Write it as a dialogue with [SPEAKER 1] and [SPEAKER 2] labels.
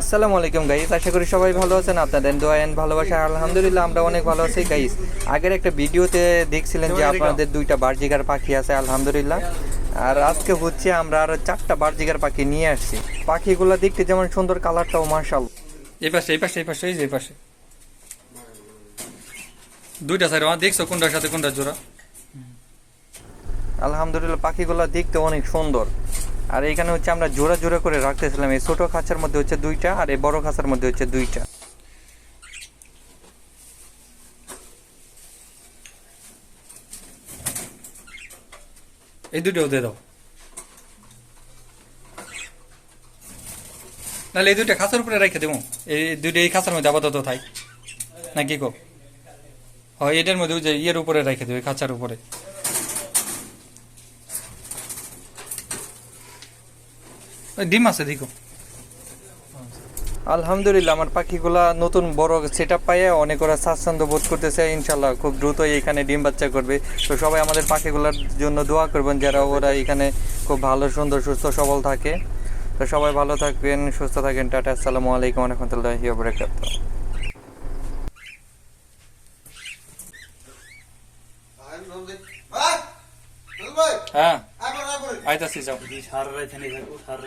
[SPEAKER 1] আসসালামু আলাইকুম গাইস আশা করি সবাই ভালো আছেন আপনাদের দোয়া এন্ড ভালোবাসা। আলহামদুলিল্লাহ আমরা অনেক ভালো আছি গাইস আগের একটা ভিডিওতে দেখছিলেন যে আপনাদের দুইটা বার্জিকার পাখি আছে আলহামদুলিল্লাহ। আর আজকে হচ্ছে আমরা আরও চারটা বার্জিকার পাখি নিয়ে আসছি। পাখিগুলো দেখতে যেমন সুন্দর কালারটাও মার্শাল
[SPEAKER 2] এই পাশে এই পাশে এই পাশে এই যে এই পাশে। দুইটা সাইড আমার দেখছ কোনটার সাথে কোনটা জোড়া?
[SPEAKER 1] আলহামদুলিল্লাহ পাখিগুলো দেখতে অনেক সুন্দর। আর এখানে হচ্ছে আমরা জোড়া জোড়া করে রাখতেছিলাম। এই ছোটো খাঁচার মধ্যে হচ্ছে দুইটা আর এই বড় খাঁচার মধ্যে হচ্ছে দুইটা।
[SPEAKER 2] এই দুটোও দিয়ে দাও। নাহলে এই দুইটা খাঁচার উপরে রেখে দেবো। এই দুইটা এই খাঁচার মধ্যে আপাতত থাই। না কি? কো হয় এটার মধ্যে যে ইয়ের উপরে রেখে দেবো খাঁচার উপরে। ডিম আছে দেখো।
[SPEAKER 1] আলহামদুলিল্লাহ আমার পাখিগুলা নতুন বড় সেট আপ পাইয়ে অনেক ওরা স্বাচ্ছন্দ্য বোধ করতেছে ইনশাল্লাহ খুব দ্রুতই এখানে ডিম বাচ্চা করবে। তো সবাই আমাদের পাখিগুলোর জন্য দোয়া করবেন যারা ওরা এখানে খুব ভালো সুন্দর সুস্থ সবল থাকে। তো সবাই ভালো থাকবেন সুস্থ থাকেন টাটা আসসালামু আলাইকুম রহমতুল্লাহি ওবরাকাতুহ
[SPEAKER 2] হ্যাঁ। আইতাছি যাও।
[SPEAKER 3] সার রাইতে নেই সার